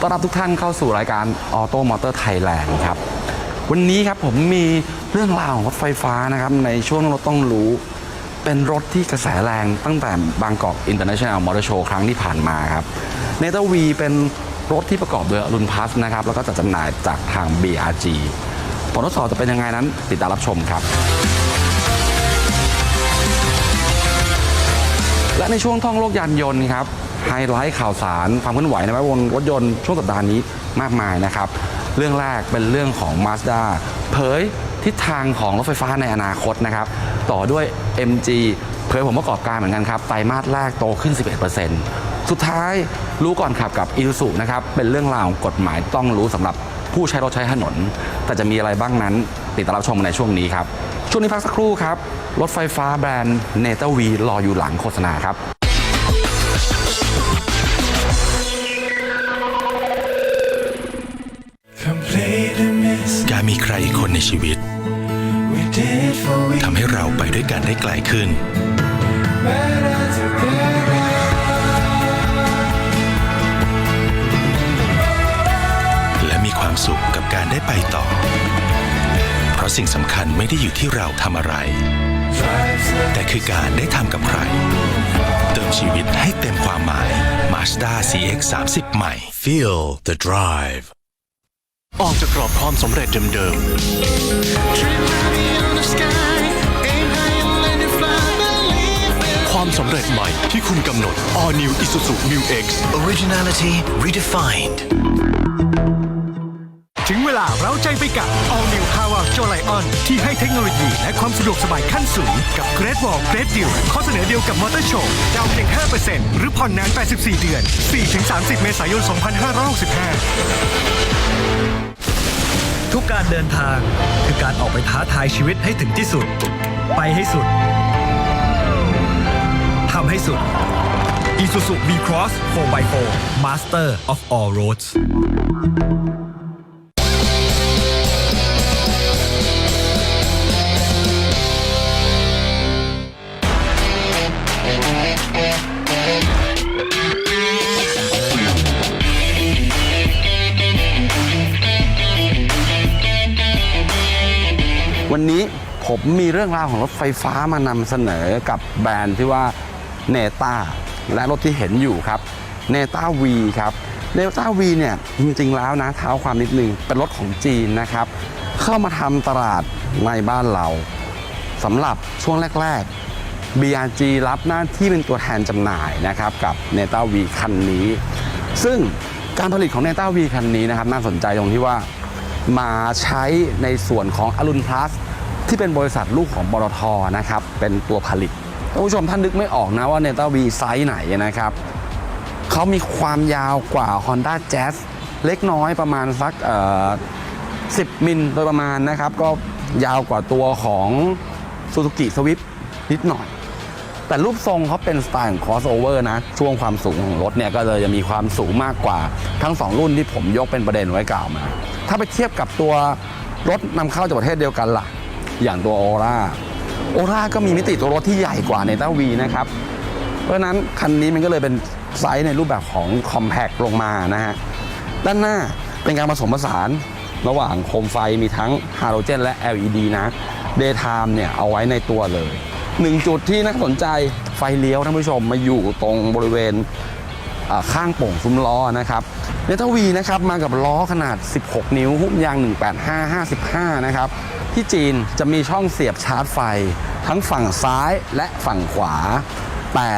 ต้อนรับทุกท่านเข้าสู่รายการ Auto Motor Thailand ครับ วันนี้ครับผมมีเรื่องราวของรถไฟฟ้านะครับ ในช่วงรถต้องรู้ เป็นรถที่กระแสแรงตั้งแต่บางกอก International Motor Show ครั้งที่ผ่านมาครับเนเ r อร์วีเป็นรถที่ประกอบโดยอรุณพัสนะครับ แล้วก็จัดจำหน่ายจากทาง BRG ผลทดสอบจะเป็นยังไงนั้น ติดตามรับชมครับ และในช่วงท่องโลกยานยนต์ครับ ไฮไลท์ข่าวสารความเคลื่อนไหวในแวดวงรถยนต์ช่วงสัปดาห์นี้มากมายนะครับ เรื่องแรกเป็นเรื่องของ Mazda เผยทิศทางของรถไฟฟ้าในอนาคตนะครับ ต่อด้วย MG เผยผลประกอบการเหมือนกันครับไตรมาสแรกโตขึ้น 11%สุดท้ายรู้ก่อนขับกับ i s u z u นะครับเป็นเรื่องราวกฎหมายต้องรู้สำหรับผู้ใช้รถใช้ถนน แต่จะมีอะไรบ้างนั้น ติดตามรับชมในช่วงนี้ครับ ช่วงนี้พักสักครู่ครับ รถไฟฟ้าแบรนด์เนเ r อร์วีรออยู่หลังโฆษณาครับ รมีใครอีกคนในชีวิตทำให้เราไปด้วยกันได้ไกลขึ้น และมีความสุขกับการได้ไปต่อ เพราะสิ่งสำคัญไม่ได้อยู่ที่เราทำอะไร แต่คือการได้ทำกับใคร เติมชีวิตให้เต็มความหมาย Mazda CX 30ใหม่ Feel the drive. ออกจากกรอบความสำเร็จเดิมๆ ความสำเร็จใหม่ที่คุณกำหนด All New Isuzu Mu X Originality redefined. ถึงเวลาเราใจไปกับ All New Power j o l i o n ที่ให้เทคโนโลยีและความสะดวกสบายขั้นสูง กับ Great Wall Great Deal ข้อเสนอเดียวกับมอเตอร์โชว์ดาวเพียง 5%หรือผ่อนนาน 84 เดือน 4-30 เมษายน 2565 ทุกการเดินทางคือการออกไปท้าทายชีวิตให้ถึงที่สุด ไปให้สุดทำให้สุด Isuzu V-Cross 4x4 Master of all roads วันนี้ผมมีเรื่องราวของรถไฟฟ้ามานำเสนอกับแบรนด์ที่ว่าเนต้าและรถที่เห็นอยู่ครับเนต้าวีครับเนต้าวีเนี่ยจริงๆแล้วนะเท้าความนิดนึงเป็นรถของจีนนะครับ เข้ามาทำตลาดในบ้านเราสำหรับช่วงแรก ๆ BRG รับหน้าที่เป็นตัวแทนจำหน่ายนะครับกับเนต้าวีคันนี้ ซึ่งการผลิตของเนต้าวีคันนี้นะครับน่าสนใจตรงที่ว่ามาใช้ในส่วนของอรุณพลัส ที่เป็นบริษัทลูกของบรทนะครับเป็นตัวผลิตท่านผู้ชมท่านนึกไม่ออกนะว่าเนต้าวีไซส์ไหนนะครับเขามีความยาวกว่า Honda Jazz เล็กน้อยประมาณสักเอ่อ10มิลโดยประมาณนะครับ ก็ยาวกว่าตัวของ Suzuki Swift นิดหน่อย แต่รูปทรงเขาเป็นสไตล์ของ crossover นะ ช่วงความสูงของรถเนี่ยก็เลยจะมีความสูงมากกว่าทั้ง 2 รุ่นที่ผมยกเป็นประเด็นไว้กล่าวมา ถ้าไปเทียบกับตัวรถนำเข้าจากประเทศเดียวกันล่ะ อย่างตัวโอราโอราก็มีมิติตัวรถที่ใหญ่กว่าในต้าวีนะครับ เพราะนั้นคันนี้มันก็เลยเป็นไซส์ในรูปแบบของ compact ลงมานะฮะด้านหน้าเป็นการผสมผสานระหว่างโคมไฟมีทั้งฮาโลเจนและ LED นะ Daytime เนี่ยเอาไว้ในตัวเลยหนึ่งจุดที่น่าสนใจไฟเลี้ยวท่านผู้ชมมาอยู่ตรงบริเวณ ข้างโป่งซุ้มล้อนะครับเนตวีนะครับมากับล้อขนาด 16 นิ้วหุ้มยาง 185 55 นะครับ ที่จีนจะมีช่องเสียบชาร์จไฟ ทั้งฝั่งซ้ายและฝั่งขวา แต่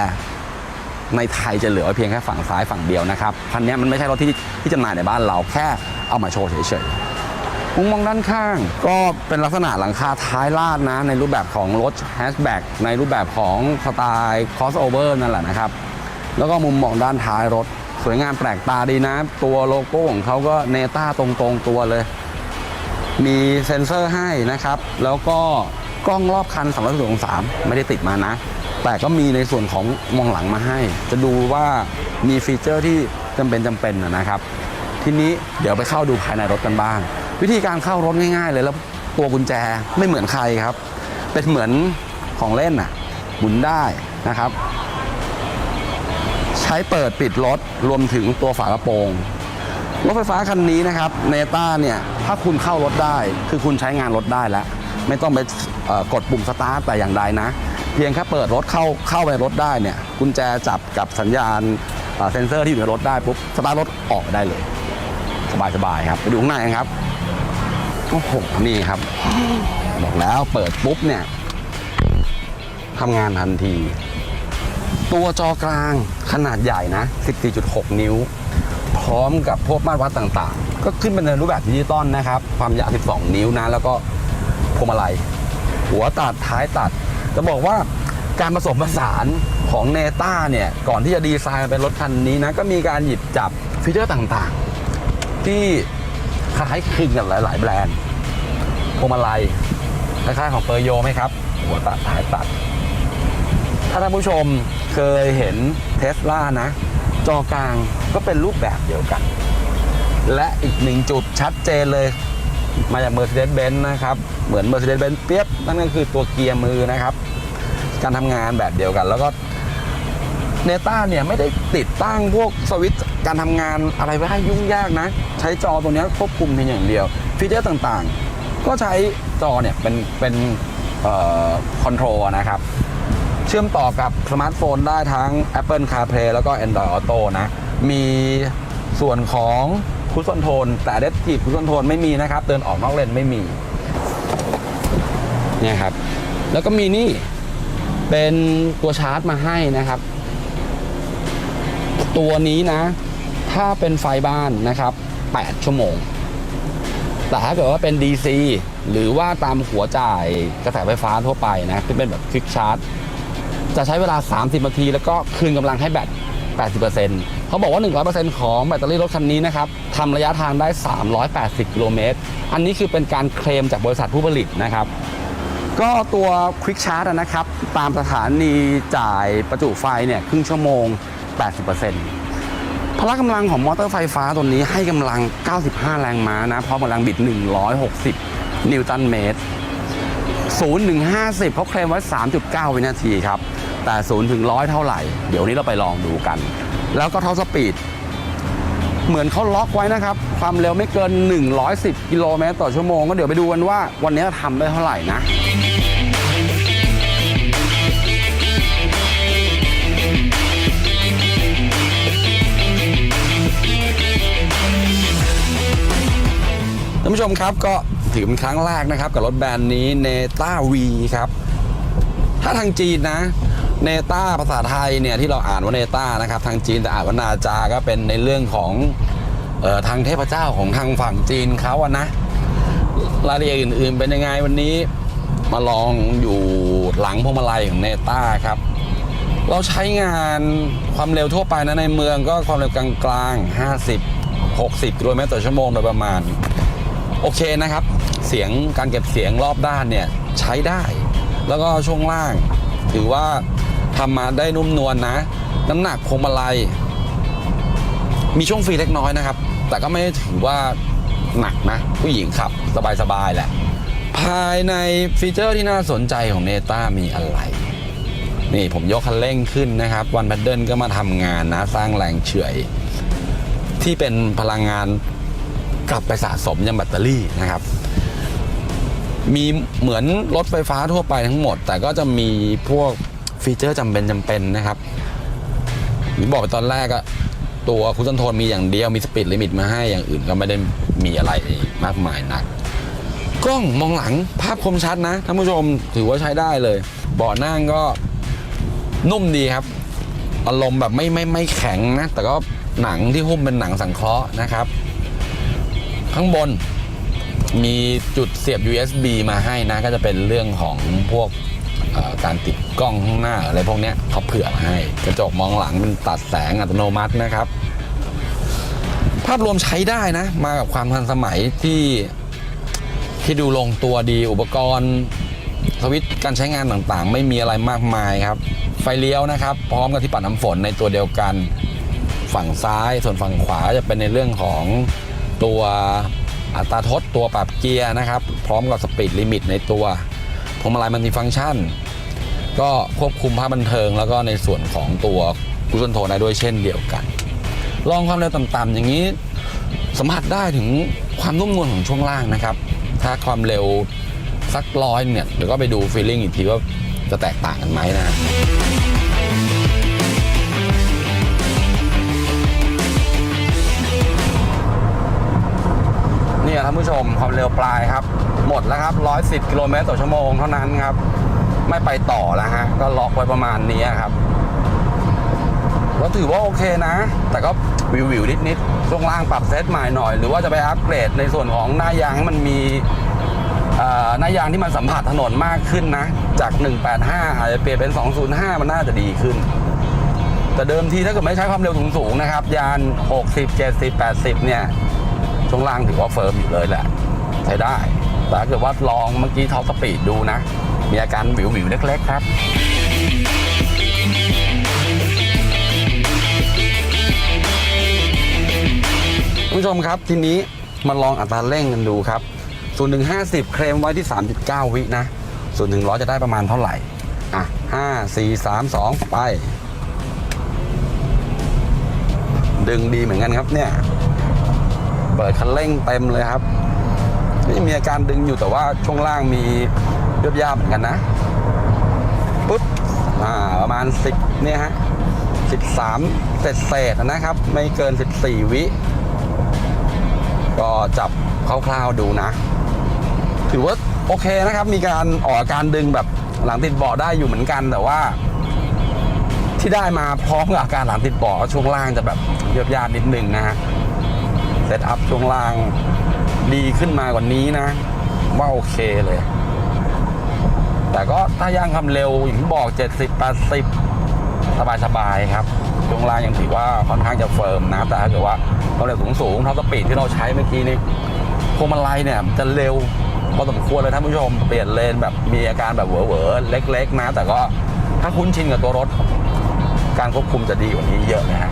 ในไทยจะเหลือเพียงแค่ฝั่งซ้ายฝั่งเดียวนะครับคันนี้มันไม่ใช่รถที่ที่จำหน่ายในบ้านเราแค่เอามาโชว์เฉยๆมุมมองด้านข้าง ก็เป็นลักษณะหลังคาท้ายลาดนะ ในรูปแบบของรถแฮชแบ็กในรูปแบบของสไตล์ crossover นั่นแหละนะครับ แล้วก็มุมมองด้านท้ายรถ สวยงามแปลกตาดีนะ ตัวโลโก้ของเขาก็เนต้าตรงๆตัวเลย มีเซ็นเซอร์ให้นะครับ แล้วก็กล้องรอบคัน360องศาไม่ได้ติดมานะ แต่ก็มีในส่วนของมองหลังมาให้ จะดูว่ามีฟีเจอร์ที่จำเป็นจำเป็นนะครับ ทีนี้เดี๋ยวไปเข้าดูภายในรถกันบ้าง วิธีการเข้ารถง่าย ๆ เลยแล้วตัวกุญแจไม่เหมือนใครครับ เป็นเหมือนของเล่นน่ะหมุนได้นะครับ ช้เปิดปิดรถรวมถึงตัวฝากระโปรงรถไฟฟ้าคันนี้นะครับเนต้าเนี่ยถ้าคุณเข้ารถได้ คือคุณใช้งานรถได้แล้ว ไม่ต้องไปกดปุ่มสตาร์ทแต่อย่างใดนะ เพียงแค่เปิดรถเข้าเข้าไปรถได้เนี่ยกุญแจจับกับสัญญาณเอ่อเซ็นเซอร์ที่อยู่ในรถได้ปุ๊บสตาร์ทรถออกได้เลย สบายๆครับไปดูข้างในกันครับโอ้โหนี่ครับ บอกแล้วเปิดปุ๊บเนี่ยทำงานทันที ตัวจอกลางขนาดใหญ่นะ 14.6 นิ้ว พร้อมกับพวกมาตรวัดต่างๆ ก็ขึ้นเป็นในรูปแบบดิจิตอลนะครับ ความยาว 12 นิ้วนะ แล้วก็พวงมาลัย หัวตัดท้ายตัด จะบอกว่าการผสมผสานของเนต้าเนี่ย ก่อนที่จะดีไซน์เป็นรถคันนี้นะ ก็มีการหยิบจับฟีเจอร์ต่างๆ ที่คล้ายคลึงกับหลาย ๆ แบรนด์พวงมาลัยคล้ายๆของเปอร์โยไหมครับ หัวตัดท้ายตัด ถ้าท่านผู้ชมเคยเห็นเทสลานะ จอกลางก็เป็นรูปแบบเดียวกัน และอีกหนึ่งจุดชัดเจนเลย มาจาก Mercedes-Benz นะครับ เหมือน Mercedes-Benz เปียบ นั่นก็คือตัวเกียร์มือนะครับ การทำงานแบบเดียวกัน แล้วก็เนต้าเนี่ยไม่ได้ติดตั้งพวกสวิตช์การทำงานอะไรไว้ให้ยุ่งยากนะ ใช้จอตัวนี้ควบคุมเพียงอย่างเดียว ฟีเจอร์ต่างๆ ก็ใช้จอเนี่ยเป็นเป็นคอนโทรลนะครับ ชื่อมต่อกับสมาร์ทโฟนได้ทั้ง Apple CarPlay แล้วก็ Android Auto นะ มีส่วนของคุช c อนโทนแต่เดสทีฟคุช c อนโทนไม่มีนะครับ เดินออกนอกเลนไม่มีเนี่ยครับ แล้วก็มีนี่เป็นตัวชาร์จมาให้นะครับ ตัวนี้นะ ถ้าเป็นไฟบ้านนะครับ 8 ชั่วโมง แต่ถ้าเกิดว่าเป็น DC หรือว่าตามหัวจ่ายกระแสไฟฟ้าทั่วไปนะที่เป็นแบบควิกชาร์จ จะใช้เวลา 30 นาที แล้วก็คืนกำลังให้แบต 80%เขาบอกว่า 100%ของแบตเตอรี่รถคันนี้นะครับทำระยะทางได้ 380 กิโลเมตร อันนี้คือเป็นการเคลมจากบริษัทผู้ผลิตนะครับ ก็ตัว Quick Charge นะครับ ตามสถานีจ่ายประจุไฟเนี่ยครึ่งชั่วโมง 80%พละกำลังของมอเตอร์ไฟฟ้าตัวนี้ให้กำลัง 95 แรงม้านะพร้อมกำลังบิด 160 นิวตันเมตร 0ถึง50เขาเคลมไว้ 3.9 วินาทีครับ แต่ 0 ถึง 100 เท่าไหร่ เดี๋ยวนี้เราไปลองดูกัน แล้วก็เท่าสปีด เหมือนเขาล็อกไว้นะครับ ความเร็วไม่เกิน 110 กิโลเมตรต่อชั่วโมง ก็เดี๋ยวไปดูกันว่าวันนี้ทำได้เท่าไหร่นะท่านผู้ชมครับก็ ถือเป็นครั้งแรกนะครับ กับรถแบรนด์นี้เนต้าวีครับ ถ้าทางจีนนะเนต้าภาษาไทยเนี่ยที่เราอ่านว่าเนต้านะครับ ทางจีนแต่อ่านว่านาจา ก็เป็นในเรื่องของออทางเทพเจ้าของทางฝั่งจีนเขาอะนะรายละเอียดอื่น ๆ เป็นยังไงวันนี้มาลองอยู่หลังพวงมาลัยของเนต้าครับ เราใช้งานความเร็วทั่วไปนะในเมืองก็ความเร็วกลางๆ 50 60 กิโลเมตรต่อชั่วโมงโดยประมาณ โอเคนะครับ เสียงการเก็บเสียงรอบด้านเนี่ยใช้ได้ แล้วก็ช่วงล่าง ถือว่าทำมาได้นุ่มนวลนะ น้ำหนักพวงมาลัย มีช่วงฟรีเล็กน้อยนะครับ แต่ก็ไม่ถือว่าหนักนะ ผู้หญิงขับสบายๆแหละ ภายในฟีเจอร์ที่น่าสนใจของเนต้ามีอะไร นี่ผมยกคันเร่งขึ้นนะครับ วันแพดเดิลก็มาทำงานนะ สร้างแรงเฉื่อย ที่เป็นพลังงาน กลับไปสะสมยังแบตเตอรี่นะครับ มีเหมือนรถไฟฟ้าทั่วไปทั้งหมด แต่ก็จะมีพวกฟีเจอร์จำเป็นจำเป็นนะครับผมบอกไปตอนแรกอะตัวคุชชั่นโทนมีอย่างเดียวมีสปีดลิมิตมาให้อย่างอื่นก็ไม่ได้มีอะไรมากมายนัก กล้องมองหลังภาพคมชัดนะท่านผู้ชมถือว่าใช้ได้เลยเบาะนั่งก็นุ่มดีครับ อารมณ์แบบไม่ไม่ไม่แข็งนะ แต่ก็หนังที่หุ้มเป็นหนังสังเคราะห์นะครับ ข้างบนมีจุดเสียบ USB มาให้นะ ก็จะเป็นเรื่องของพวกการติดกล้องข้างหน้าอะไรพวกเนี้ยเขาเผื่อมาให้ กระจกมองหลังเป็นตัดแสงอัตโนมัตินะครับ ภาพรวมใช้ได้นะ มากับความทันสมัยที่ที่ดูลงตัวดีอุปกรณ์สวิตช์การใช้งานต่างๆ ไม่มีอะไรมากมายครับ ไฟเลี้ยวนะครับ พร้อมกับที่ปัดน้ำฝนในตัวเดียวกัน ฝั่งซ้ายส่วนฝั่งขวาจะเป็นในเรื่องของ ตัวอัตราทดตัวปรับเกียร์นะครับ พร้อมกับสปีดลิมิตในตัวพวงมาลัยมันมีฟังก์ชัน ก็ควบคุมภาพบันเทิง แล้วก็ในส่วนของตัวกุศลโทนได้ด้วยเช่นเดียวกันลองความเร็วต่ำๆอย่างนี้สัมผัสได้ถึงความนุ่มนวลของช่วงล่างนะครับ ถ้าความเร็วสักร้อยเนี่ยเดี๋ยวก็ไปดูฟีลลิ่งอีกทีว่าจะแตกต่างกันไหมนะ นี่ยท่านผู้ชมความเร็วปลายครับ หมดแล้วครับ 110 กิโลเมตรต่อชั่วโมงเท่านั้นครับ ไม่ไปต่อแล้วฮะ ก็ล็อกไว้ประมาณนี้ครับก็ถือว่าโอเคนะ แต่ก็วิววิวนิดนิดๆช่วงล่างปรับเซตใหม่หน่อย หรือว่าจะไปอัปเกรดในส่วนของหน้ายางให้มันมีหน้ายางที่มันสัมผัสถนนมากขึ้นนะ จาก 185 อาจจะเปลี่ยนเป็น 205 มันน่าจะดีขึ้น แต่เดิมทีถ้าเกิดไม่ใช้ความเร็วสูงๆนะครับ ยาน 60 70 80 เนี่ย ช่วงล่างถือว่าเฟิร์มอยู่เลยแหละ ใช้ได้ แต่ถ้าเกิดว่าลองเมื่อกี้ท็อปสปีดดูนะ มีอาการวิววิวเล็กๆครับคุณผู้ชมครับทีนี้มาลองอัตราเร่งกันดูครับ0ูนย์ถึงห้าสิบเคลมไว้ที่ 3.9 วินะ0ูนย์ถึงร้อยจะได้ประมาณเท่าไหร่ อะห้าสี่สามสองไป ดึงดีเหมือนกันครับเนี่ย เปิดคันเร่งเต็มเลยครับนี่มีอาการดึงอยู่แต่ว่าช่วงล่างมีเรียบยาบเหมือนกันนะปุ๊บอ่าประมาณ 10เนี่ยฮะ13เศษเศษนะครับ ไม่เกิน 14 วิ ก็จับคร่าวๆดูนะ ถือว่าโอเคนะครับ มีการออกอาการดึงแบบหลังติดเบาะได้อยู่เหมือนกัน แต่ว่า ที่ได้มาพร้อมกับอาการหลังติดเบาะช่วงล่างจะแบบเยียบยาดนิดนึงนะฮะ ซตอัพช่วงล่างดีขึ้นมากว่านี้นะ ว่าโอเคเลย แต่ก็ถ้าย่างความเร็วอย่างที่บอก 70 80 สบายๆครับช่วงล่างยังถือว่าค่อนข้างจะเฟิร์มนะ แต่ถ้าเกิดว่าความเร็วสูงๆเท่าสปีดที่เราใช้เมื่อกี้นี่พวงมาลัยเนี่ยจะเร็วพอสมควรเลยท่านผู้ชมเปลี่ยนเลนแบบมีอาการแบบเหวอๆเล็ก ๆ นะ แต่ก็ถ้าคุ้นชินกับตัวรถ การควบคุมจะดีกว่านี้เยอะนะฮะ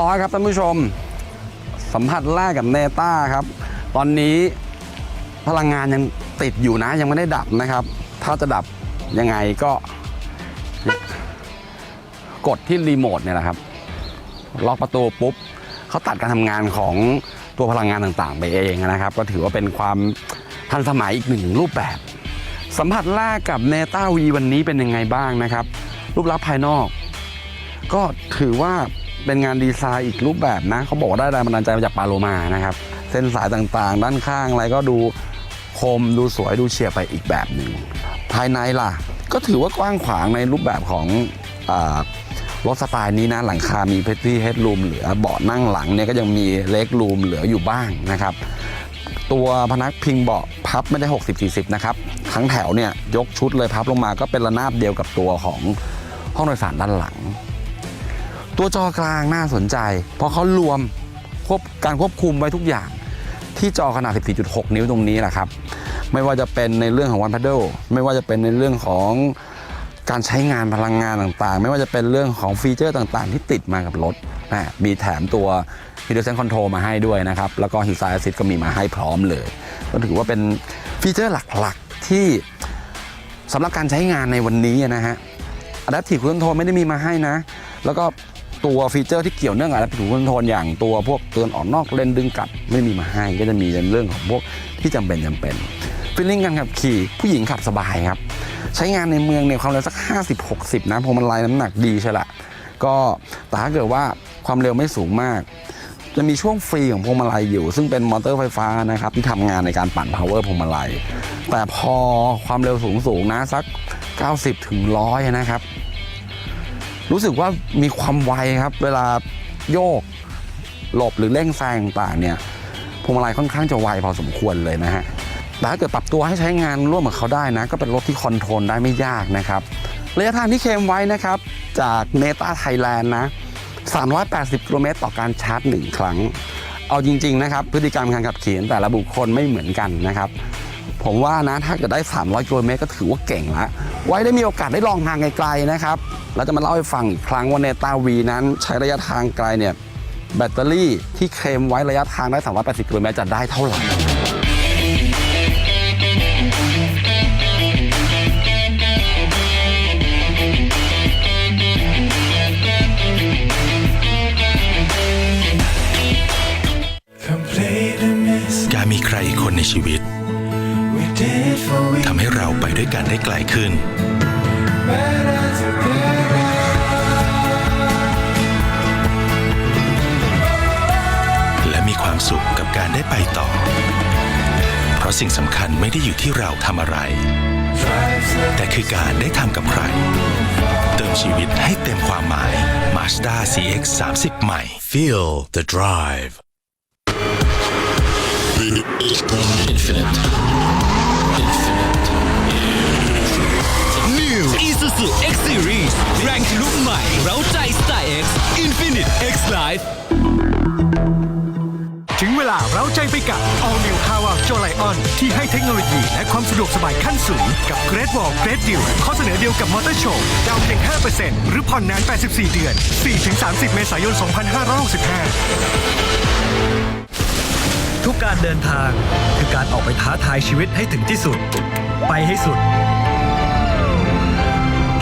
ร้อยครับท่านผู้ชม สัมผัสแรกกับเนต้าครับ ตอนนี้พลังงานยังติดอยู่นะยังไม่ได้ดับนะครับ ถ้าจะดับยังไงก็ กดที่รีโมทเนี่ยแหละครับล็อกประตูปุ๊บเขาตัดการทำงานของตัวพลังงานต่างๆ ไปเองนะครับ ก็ถือว่าเป็นความทันสมัยอีกหนึ่งรูปแบบ สัมผัสแรกกับเนต้าวีวันนี้เป็นยังไงบ้างนะครับ รูปลักษณ์ภายนอก ก็ถือว่า เป็นงานดีไซน์อีกรูปแบบนะเขาบอกว่าได้แรงบันดาลใจมาจากปาโลมานะครับ เส้นสายต่างๆ ด้านข้างอะไรก็ดูคมดูสวยดูเฉียบไปอีกแบบหนึ่งภายในล่ะ ก็ถือว่ากว้างขวางในรูปแบบของรถสไตล์นี้นะหลังคามีเพ t ตี้เฮด o ูมเหลือเบาะนั่งหลังเนี่ยก็ยังมีเล็กรูมเหลืออยู่บ้างนะครับ ตัวพนักพิงเบาะพับไม่ได้ 60-40 นะครับ ทั้งแถวเนี่ยยกชุดเลยพับลงมาก็เป็นระนาบเดียวกับตัวของห้องโดยสารด้านหลัง ตัวจอกลางน่าสนใจ เพราะเขารวมควบการควบคุมไว้ทุกอย่าง ที่จอขนาด 14.6 นิ้วตรงนี้แหละครับ ไม่ว่าจะเป็นในเรื่องของวันพัดเดิลไม่ว่าจะเป็นในเรื่องของการใช้งานพลังงานต่างๆ ไม่ว่าจะเป็นเรื่องของฟีเจอร์ต่างๆ ที่ติดมากับรถนะมีแถมตัว h ิ d เ o น e คอนโทรมาให้ด้วยนะครับ แล้วก็ Hill Side Assist ก็มีมาให้พร้อมเลย ก็ถือว่าเป็นฟีเจอร์หลักๆที่สำหรับการใช้งานในวันนี้นะฮะ Adaptive Cruise Control ไม่ได้มีมาให้นะ แล้วก็ ตัวฟีเจอร์ที่เกี่ยวเนื่องกับ Adaptive Cruise Control อย่างตัวพวกเตือนออกนอกเลนดึงกลับไม่มีมาให้ก็จะมีในเรื่องของพวกที่จำเป็นจำเป็นฟีลลิ่งการขับขี่ผู้หญิงขับสบายครับ ใช้งานในเมืองเนี่ยความเร็วสัก 50-60 นะพวงมาลัยน้ำหนักดีใช่ละก็แต่ถ้าเกิดว่าความเร็วไม่สูงมาก จะมีช่วงฟรีของพวงมาลัยอยู่ ซึ่งเป็นมอเตอร์ไฟฟ้านะครับที่ทำงานในการปั่น power พวงมาลัย แต่พอความเร็วสูงสูงๆนะสัก 90 ถึง 100 นะครับ รู้สึกว่ามีความไวครับ เวลาโยก หลบหรือเร่งแซงต่างเนี่ยพวงมาลัยค่อนข้างจะไวพอสมควรเลยนะฮะแต่ถ้าเกิดปรับตัวให้ใช้งานร่วมกับเขาได้นะ ก็เป็นรถที่คอนโทรลได้ไม่ยากนะครับระยะทางที่เคมไว้นะครับ จากเนต้าไทยแลนด์นะ380กิโลเมตรต่อการชาร์จ 1 ครั้ง เอาจริง ๆ นะครับ พฤติกรรมการขับขี่แต่ละบุคคลไม่เหมือนกันนะครับ ผมว่านะถ้าเกิดได้ 300กิโลเมตรก็ถือว่าเก่งละไว้ได้มีโอกาสได้ลองทางไกลๆนะครับแล้วจะมาเล่าให้ฟังอีกครั้งว่าเนต้าวีนั้นใช้ระยะทางไกลเนี่ยแบตเตอรี่ที่เคลมไว้ระยะทางได้ 380กิโลเมตรจะได้เท่าไหร่ Complete and miss. การมีใครอีกคนในชีวิต ให้เราไปด้วยกันได้ไกลขึ้น better together. และมีความสุขกับการได้ไปต่อ เพราะสิ่งสำคัญไม่ได้อยู่ที่เราทำอะไร Drives the แต่คือการได้ทำกับใคร เติมชีวิตให้เต็มความหมาย Mazda CX 30ใหม่ Feel the drive. New ที่ให้เทคโนโลยีและความสะดวกสบายขั้นสูง กับ Great Wall Great Deal ข้อเสนอเดียวกับมอเตอร์โชว์ดาวเพียง 5%หรือผ่อนนาน 84 เดือน 4-30 เมษายน 2565 ทุกการเดินทางคือการออกไปท้าทายชีวิตให้ถึงที่สุด ไปให้สุด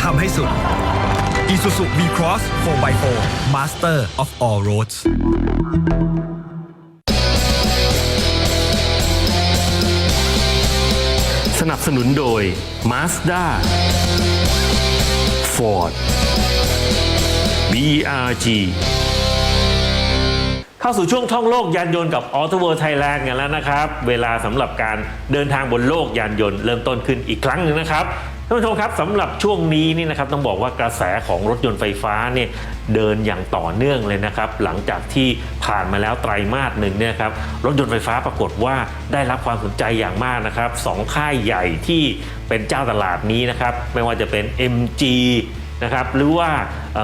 ทำให้สุด Isuzu V-Cross 4x4 Master of all roads สนับสนุนโดย Mazda Ford BRG เข้าสู่ช่วงท่องโลกยานยนต์กับ Auto World Thailand กันแล้วนะครับ เวลาสำหรับการเดินทางบนโลกยานยนต์เริ่มต้นขึ้นอีกครั้งหนึ่งนะครับท่านผู้ชมครับสำหรับช่วงนี้นี่นะครับต้องบอกว่ากระแสของรถยนต์ไฟฟ้าเนี่ยเดินอย่างต่อเนื่องเลยนะครับ หลังจากที่ผ่านมาแล้วไตรมาสหนึ่งเนี่ยครับรถยนต์ไฟฟ้าปรากฏว่าได้รับความสนใจอย่างมากนะครับสองค่ายใหญ่ที่เป็นเจ้าตลาดนี้นะครับไม่ว่าจะเป็น MG นะครับหรือว่า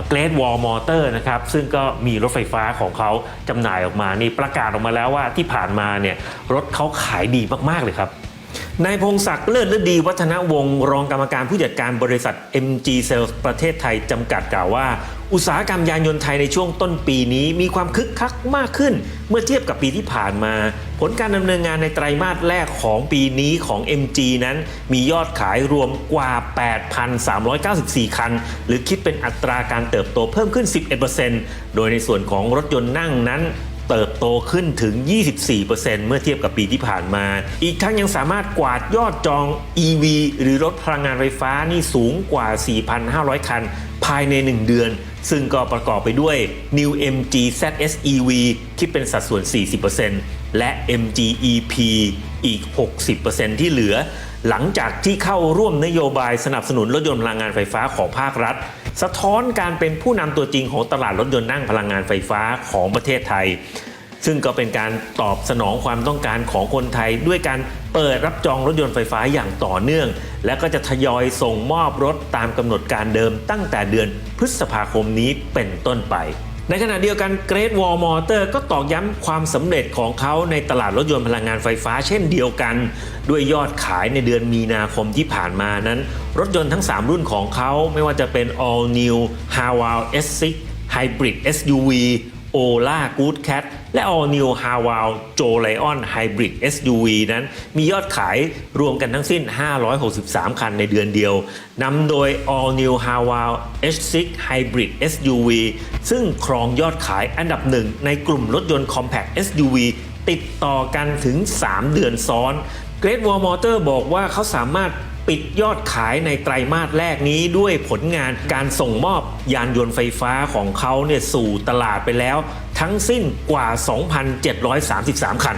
เกรดวอลมอเตอร์นะครับซึ่งก็มีรถไฟฟ้าของเขาจำหน่ายออกมานี่ประกาศออกมาแล้วว่าที่ผ่านมาเนี่ยรถเขาขายดีมากๆเลยครับ นายพงศักดิ์เลิศฤดีวัฒนวงศ์รองกรรมการผู้จัดการบริษัท MG Sales ประเทศไทย จำกัดกล่าวว่า อุตสาหกรรมยานยนต์ไทยในช่วงต้นปีนี้มีความคึกคักมากขึ้น เมื่อเทียบกับปีที่ผ่านมา ผลการดำเนินงานในไตรมาสแรกของปีนี้ของ MG นั้น มียอดขายรวมกว่า 8,394 คัน หรือคิดเป็นอัตราการเติบโตเพิ่มขึ้น 11%โดยในส่วนของรถยนต์นั่งนั้น เติบโตขึ้นถึง 24%เมื่อเทียบกับปีที่ผ่านมา อีกทั้งยังสามารถกวาดยอดจอง EV หรือรถพลังงานไฟฟ้านี่สูงกว่า 4,500 คัน ภายใน 1 เดือน ซึ่งก็ประกอบไปด้วย New MG ZS EV คิดเป็นสัดส่วน 40%และ MG EP อีก 60%ที่เหลือ หลังจากที่เข้าร่วมนโยบายสนับสนุนรถยนต์พลังงานไฟฟ้าของภาครัฐ สะท้อนการเป็นผู้นำตัวจริงของตลาดรถยนต์นั่งพลังงานไฟฟ้าของประเทศไทย ซึ่งก็เป็นการตอบสนองความต้องการของคนไทย ด้วยการเปิดรับจองรถยนต์ไฟฟ้าอย่างต่อเนื่อง และก็จะทยอยส่งมอบรถตามกำหนดการเดิมตั้งแต่เดือนพฤษภาคมนี้เป็นต้นไป ในขณะเดียวกันเกรดวอลมอเตอร์ก็ตอกย้ำความสำเร็จของเขาในตลาดรถยนต์พลังงานไฟฟ้า เช่นเดียวกัน ด้วยยอดขายในเดือนมีนาคมที่ผ่านมานั้น รถยนต์ทั้ง 3 รุ่นของเขาไม่ว่าจะเป็น All New h a w a l S6 Hybrid SUV Ola Good Cat และ All New h a w a l j o Lion Hybrid SUV นั้นมียอดขายรวมกันทั้งสิ้น 563 คันในเดือนเดียวนำโดย All New h a w a l H6 Hybrid SUV ซึ่งครองยอดขายอันดับหนึ่งในกลุ่มรถยนต์ Compact SUV ติดต่อกันถึง 3 เดือนซ้อน Great Wall Motor บอกว่าเขาสามารถ ปิดยอดขายในไตรมาสแรกนี้ด้วยผลงานการส่งมอบยานยนต์ไฟฟ้าของเขาเนี่ยสู่ตลาดไปแล้ว ทั้งสิ้นกว่า 2,733 คัน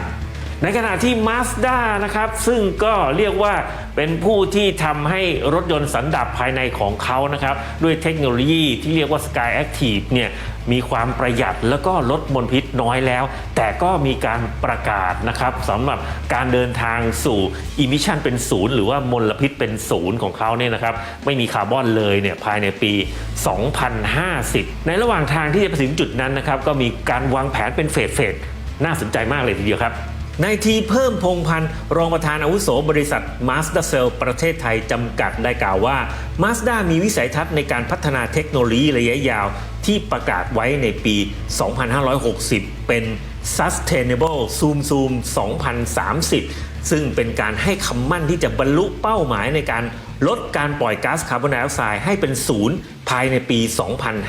ในขณะที่ Mazda นะครับ ซึ่งก็เรียกว่าเป็นผู้ที่ทำให้รถยนต์สันดาปภายในของเขานะครับ ด้วยเทคโนโลยีที่เรียกว่า Sky Active เนี่ยมีความประหยัดแล้วก็ลดมลพิษน้อยแล้ว แต่ก็มีการประกาศนะครับสำหรับการเดินทางสู่ Emission เป็นศูนย์หรือว่ามลพิษเป็นศูนย์ของเขาเนี่ยนะครับ ไม่มีคาร์บอนเลยเนี่ยภายในปี 2050 ในระหว่างทางที่จะไปถึงจุดนั้นนะครับ ก็มีการวางแผนเป็นเฟสเฟสน่าสนใจมากเลยทีเดียวครับ นายทีเพิ่มพงพันธ์รองประธานอาวุโสบริษัท Mazda Cell ประเทศไทย จำกัดได้กล่าวว่า Mazda มีวิสัยทัศน์ในการพัฒนาเทคโนโลยีระยะยาวที่ประกาศไว้ในปี 2560 เป็น Sustainable Zoom Zoom 2030 ซึ่งเป็นการให้คำมั่นที่จะบรรลุเป้าหมายในการลดการปล่อยก๊าซคาร์บอนไดออกไซด์ให้เป็นศูนย์ภายในปี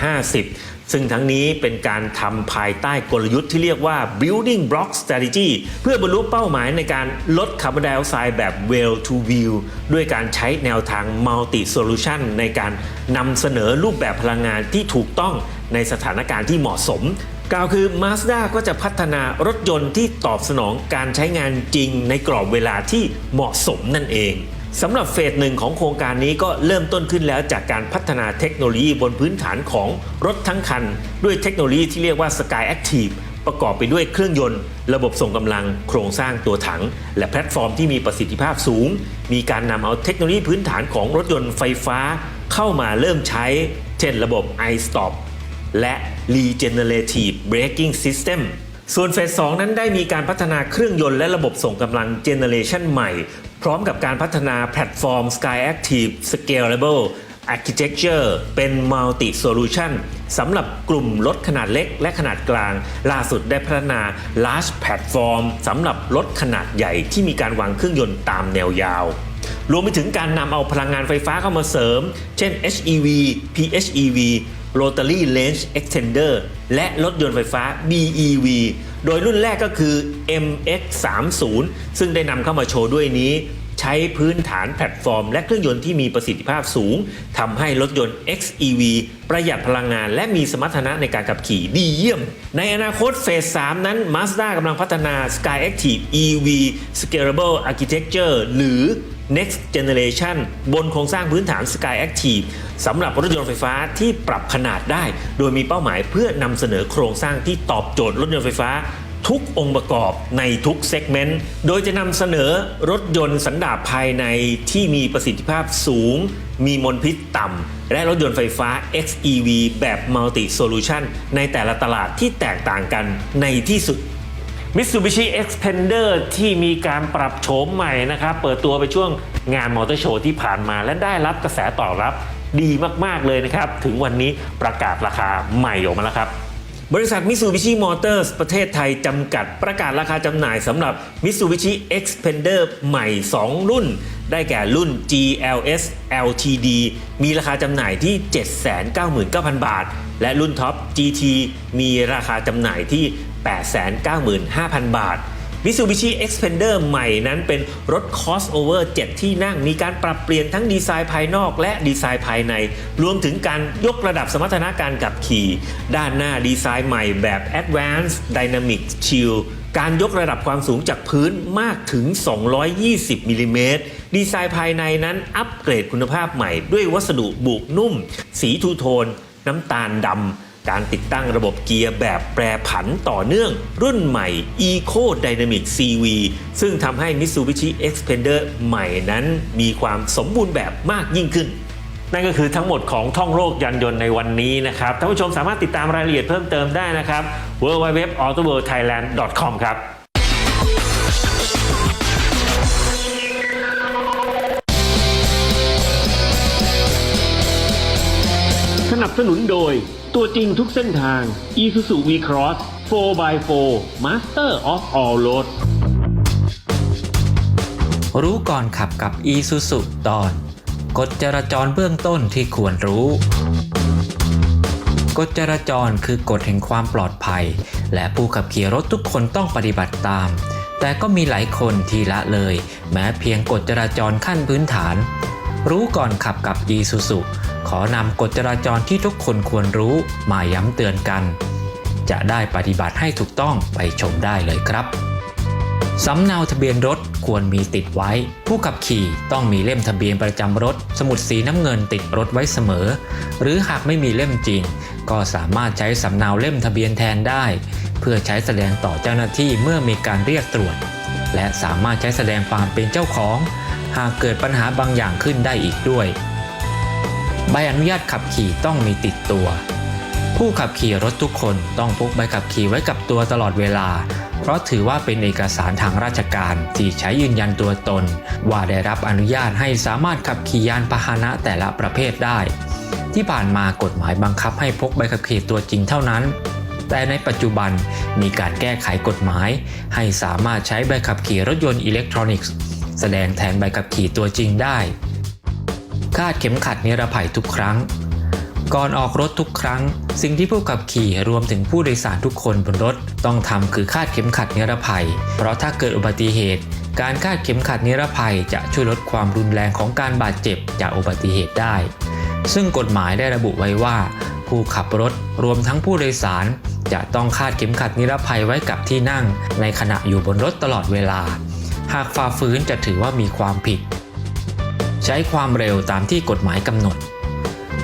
2050 ซึ่งทั้งนี้เป็นการทำภายใต้กลยุทธ์ที่เรียกว่า building block strategy เพื่อบรรลุเป้าหมายในการลดคาร์บอนไดออกไซด์แบบ well to wheel ด้วยการใช้แนวทาง multi solution ในการนำเสนอรูปแบบพลังงานที่ถูกต้องในสถานการณ์ที่เหมาะสมกล่าวคือ Mazda ก็จะพัฒนารถยนต์ที่ตอบสนองการใช้งานจริงในกรอบเวลาที่เหมาะสมนั่นเอง สำหรับเฟสหนึ่งของโครงการนี้ก็เริ่มต้นขึ้นแล้วจากการพัฒนาเทคโนโลยีบนพื้นฐานของรถทั้งคัน ด้วยเทคโนโลยีที่เรียกว่า Sky Active ประกอบไปด้วยเครื่องยนต์ ระบบส่งกำลังโครงสร้างตัวถัง และแพลตฟอร์มที่มีประสิทธิภาพสูง มีการนำเอาเทคโนโลยีพื้นฐานของรถยนต์ไฟฟ้า เข้ามาเริ่มใช้ เช่นระบบ iStop และ Regenerative Braking System ส่วนเฟส 2 นั้นได้มีการพัฒนาเครื่องยนต์และระบบส่งกำลังเจเนเรชันใหม่ พร้อมกับการพัฒนาแพลตฟอร์ม Sky Active Scalable Architecture เป็น Multi Solution สำหรับกลุ่มรถขนาดเล็กและขนาดกลาง ล่าสุดได้พัฒนา Large Platform สำหรับรถขนาดใหญ่ที่มีการวางเครื่องยนต์ตามแนวยาว รวมไปถึงการนำเอาพลังงานไฟฟ้าเข้ามาเสริม เช่น HEV PHEV Rotary Range Extender และรถยนต์ไฟฟ้า BEV โดยรุ่นแรกก็คือ MX30 ซึ่งได้นำเข้ามาโชว์ด้วยนี้ใช้พื้นฐานแพลตฟอร์ม และเครื่องยนต์ที่มีประสิทธิภาพสูงทำให้รถยนต์ XEV ประหยัดพลังงาน และมีสมรรถนะในการขับขี่ดีเยี่ยม ในอนาคตเฟส 3 นั้น Mazda กำลังพัฒนา Sky Active EV Scalable Architecture หรือ Next Generation บนโครงสร้างพื้นฐาน Sky Active สำหรับรถยนต์ไฟฟ้าที่ปรับขนาดได้ โดยมีเป้าหมายเพื่อนำเสนอโครงสร้างที่ตอบโจทย์รถยนต์ไฟฟ้า ทุกองค์ประกอบในทุกเซกเมนต์ โดยจะนำเสนอรถยนต์สันดาปภายในที่มีประสิทธิภาพสูง มีมลพิษต่ำ และรถยนต์ไฟฟ้า XEV แบบ Multi Solution ในแต่ละตลาดที่แตกต่างกันในที่สุด Mitsubishi Xpander ที่มีการปรับโฉมใหม่นะครับ เปิดตัวไปช่วงงานมอเตอร์โชว์ที่ผ่านมาและได้รับกระแสตอบรับดีมาก ๆ เลยนะครับ ถึงวันนี้ประกาศราคาใหม่ออกมาแล้วครับ บริษัท Mitsubishi Motors ประเทศไทยจำกัดประกาศราคาจำหน่ายสำหรับ Mitsubishi Xpander ใหม่ 2 รุ่น ได้แก่รุ่น GLS LTD มีราคาจำหน่ายที่ 799,000 บาท และรุ่นท็อป GT มีราคาจำหน่ายที่ 895,000 บาท Mitsubishi Xpander ใหม่นั้นเป็นรถ crossover 7 ที่นั่ง มีการปรับเปลี่ยนทั้งดีไซน์ภายนอกและดีไซน์ภายใน รวมถึงการยกระดับสมรรถนะการขับขี่ ด้านหน้าดีไซน์ใหม่แบบ Advanced Dynamic Shield การยกระดับความสูงจากพื้นมากถึง 220 มิลลิเมตร ดีไซน์ภายในนั้นอัปเกรดคุณภาพใหม่ด้วยวัสดุบุกนุ่ม สีทูโทน น้ำตาลดำ การติดตั้งระบบเกียร์แบบแปรผันต่อเนื่อง รุ่นใหม่ Eco Dynamic CV ซึ่งทำให้ Mitsubishi Xpander ใหม่นั้นมีความสมบูรณ์แบบมากยิ่งขึ้น นั่นก็คือทั้งหมดของท่องโลกยานยนต์ในวันนี้นะครับท่านผู้ชมสามารถติดตามรายละเอียดเพิ่มเติมได้นะครับ www.autoworldthailand.com ครับ นับสนุนโดย ตัวจริงทุกเส้นทาง Isuzu V-Cross 4x4 Master of All Road รู้ก่อนขับกับ e s u s u ตอนกฎจราจรเบื้องต้นที่ควรรู้กฎจราจรคือกฎแห่งความปลอดภัย และผู้ขับขี่รถทุกคนต้องปฏิบัติตาม แต่ก็มีหลายคนที่ละเลย แม้เพียงกฎจราจรขั้นพื้นฐาน รู้ก่อนขับกับ e s u s u ขอนำกฎจราจรที่ทุกคนควรรู้มาย้ำเตือนกัน จะได้ปฏิบัติให้ถูกต้องไปชมได้เลยครับสำเนาทะเบียนรถควรมีติดไว้ ผู้ขับขี่ต้องมีเล่มทะเบียนประจำรถ สมุดสีน้ำเงินติดรถไว้เสมอ หรือหากไม่มีเล่มจริง ก็สามารถใช้สำเนาเล่มทะเบียนแทนได้ เพื่อใช้แสดงต่อเจ้าหน้าที่เมื่อมีการเรียกตรวจ และสามารถใช้แสดงความเป็นเจ้าของ หากเกิดปัญหาบางอย่างขึ้นได้อีกด้วย ใบอนุญาตขับขี่ต้องมีติดตัว ผู้ขับขี่รถทุกคนต้องพกใบขับขี่ไว้กับตัวตลอดเวลา เพราะถือว่าเป็นเอกสารทางราชการที่ใช้ยืนยันตัวตน ว่าได้รับอนุญาตให้สามารถขับขี่ยานพาหนะแต่ละประเภทได้ ที่ผ่านมากฎหมายบังคับให้พกใบขับขี่ตัวจริงเท่านั้นแต่ในปัจจุบันมีการแก้ไขกฎหมาย ให้สามารถใช้ใบขับขี่รถยนต์อิเล็กทรอนิกส์ แสดงแทนใบขับขี่ตัวจริงได้ คาดเข็มขัดนิรภัยทุกครั้ง ก่อนออกรถทุกครั้ง สิ่งที่ผู้ขับขี่รวมถึงผู้โดยสารทุกคนบนรถต้องทำคือคาดเข็มขัดนิรภัย เพราะถ้าเกิดอุบัติเหตุ การคาดเข็มขัดนิรภัยจะช่วยลดความรุนแรงของการบาดเจ็บจากอุบัติเหตุได้ ซึ่งกฎหมายได้ระบุไว้ว่า ผู้ขับรถรวมทั้งผู้โดยสารจะต้องคาดเข็มขัดนิรภัยไว้กับที่นั่ง ในขณะอยู่บนรถตลอดเวลา หากฝ่าฝืนจะถือว่ามีความผิด ใช้ความเร็วตามที่กฎหมายกำหนด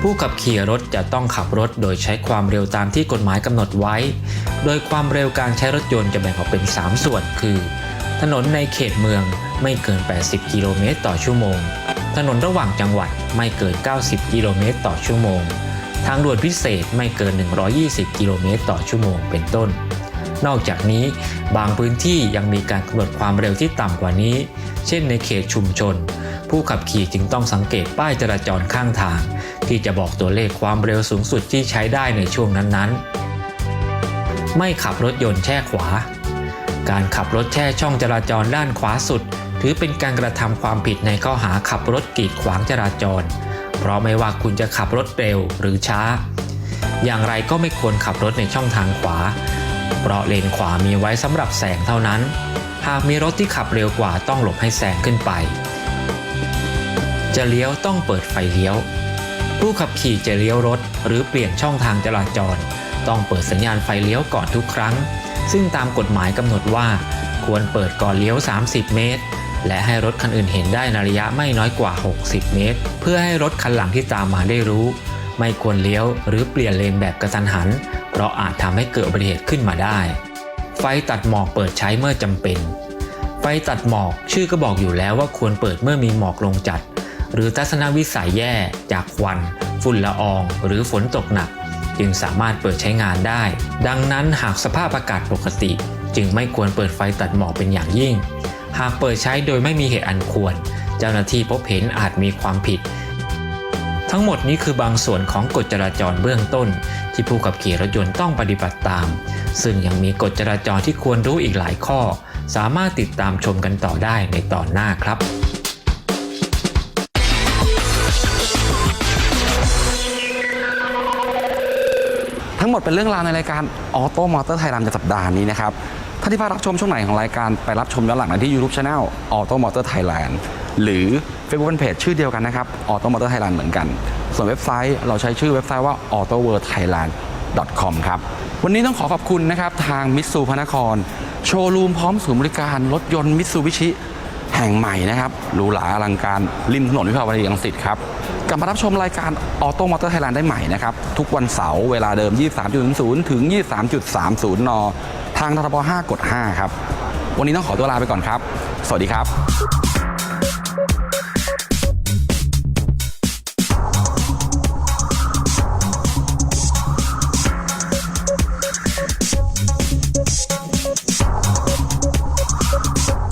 ผู้ขับขี่รถจะต้องขับรถโดยใช้ความเร็วตามที่กฎหมายกำหนดไว้ โดยความเร็วการใช้รถยนต์จะแบ่งออกเป็น 3 ส่วน คือ ถนนในเขตเมืองไม่เกิน 80 กิโลเมตรต่อชั่วโมง ถนนระหว่างจังหวัดไม่เกิน 90 กิโลเมตรต่อชั่วโมง ทางด่วนพิเศษไม่เกิน 120 กิโลเมตรต่อชั่วโมง เป็นต้นนอกจากนี้บางพื้นที่ยังมีการกำหนดความเร็วที่ต่ำกว่านี้ เช่นในเขตชุมชน ผู้ขับขี่จึงต้องสังเกตป้ายจราจรข้างทาง ที่จะบอกตัวเลขความเร็วสูงสุดที่ใช้ได้ในช่วงนั้นๆ ไม่ขับรถยนต์แช่ขวา การขับรถแช่ช่องจราจรด้านขวาสุด ถือเป็นการกระทำความผิดในข้อหาขับรถกีดขวางจราจร เพราะไม่ว่าคุณจะขับรถเร็วหรือช้า อย่างไรก็ไม่ควรขับรถในช่องทางขวา เพราะเลนขวามีไว้สำหรับแซงเท่านั้น หากมีรถที่ขับเร็วกว่าต้องหลบให้แซงขึ้นไป จะเลี้ยวต้องเปิดไฟเลี้ยว ผู้ขับขี่จะเลี้ยวรถ หรือเปลี่ยนช่องทางจราจร ต้องเปิดสัญญาณไฟเลี้ยวก่อนทุกครั้ง ซึ่งตามกฎหมายกำหนดว่า ควรเปิดก่อนเลี้ยว 30 เมตร และให้รถคันอื่นเห็นได้ในระยะไม่น้อยกว่า 60 เมตร เพื่อให้รถคันหลังที่ตามมาได้รู้ ไม่ควรเลี้ยวหรือเปลี่ยนเลนแบบกระทันหัน เพราะอาจทำให้เกิดอุบัติเหตุขึ้นมาได้ ไฟตัดหมอกเปิดใช้เมื่อจำเป็นไฟตัดหมอกชื่อก็บอกอยู่แล้วว่าควรเปิดเมื่อมีหมอกลงจัด หรือทัศนวิสัยแย่จากควัน ฝุ่นละออง หรือฝนตกหนัก จึงสามารถเปิดใช้งานได้ ดังนั้นหากสภาพอากาศปกติ จึงไม่ควรเปิดไฟตัดหมอกเป็นอย่างยิ่ง หากเปิดใช้โดยไม่มีเหตุอันควร เจ้าหน้าที่พบเห็นอาจมีความผิด ทั้งหมดนี้คือบางส่วนของกฎจราจรเบื้องต้น ที่ผู้ขับขี่รถยนต์ต้องปฏิบัติตาม ซึ่งยังมีกฎจราจรที่ควรรู้อีกหลายข้อ สามารถติดตามชมกันต่อได้ในตอนหน้าครับ ทั้งหมดเป็นเรื่องราวในรายการออโต้มอเตอร์ไทยรันในสัปดาห์นี้นะครับถ้านที่พลาดรับชมช่วงไหนของรายการไปรับชมย้อนหลังได้ที่ YouTube Channel Auto Motor Thailand หรือ Facebook Fanpage ชื่อเดียวกันนะครับ Auto Motor Thailand เหมือนกัน ส่วนเว็บไซต์เราใช้ชื่อเว็บไซต์ว่า autoworldthailand.com ครับวันนี้ต้องขอขอบคุณนะครับทางมิตซูพนคร โชว์รูมพร้อมศูนย์บริการรถยนต์มิตซูบิชิแห่งใหม่นะครับหรูหราอลังการริมถนนวิภาวดีรังสิตครับ กลับมารับชมรายการออโต้มอเตอร์ไทยแลนด์ได้ใหม่นะครับ ทุกวันเสาร์เวลาเดิม 23.00 ถึง 23.30 น ทางททบ5กด 5 ครับ วันนี้ต้องขอตัวลาไปก่อนครับ สวัสดีครับ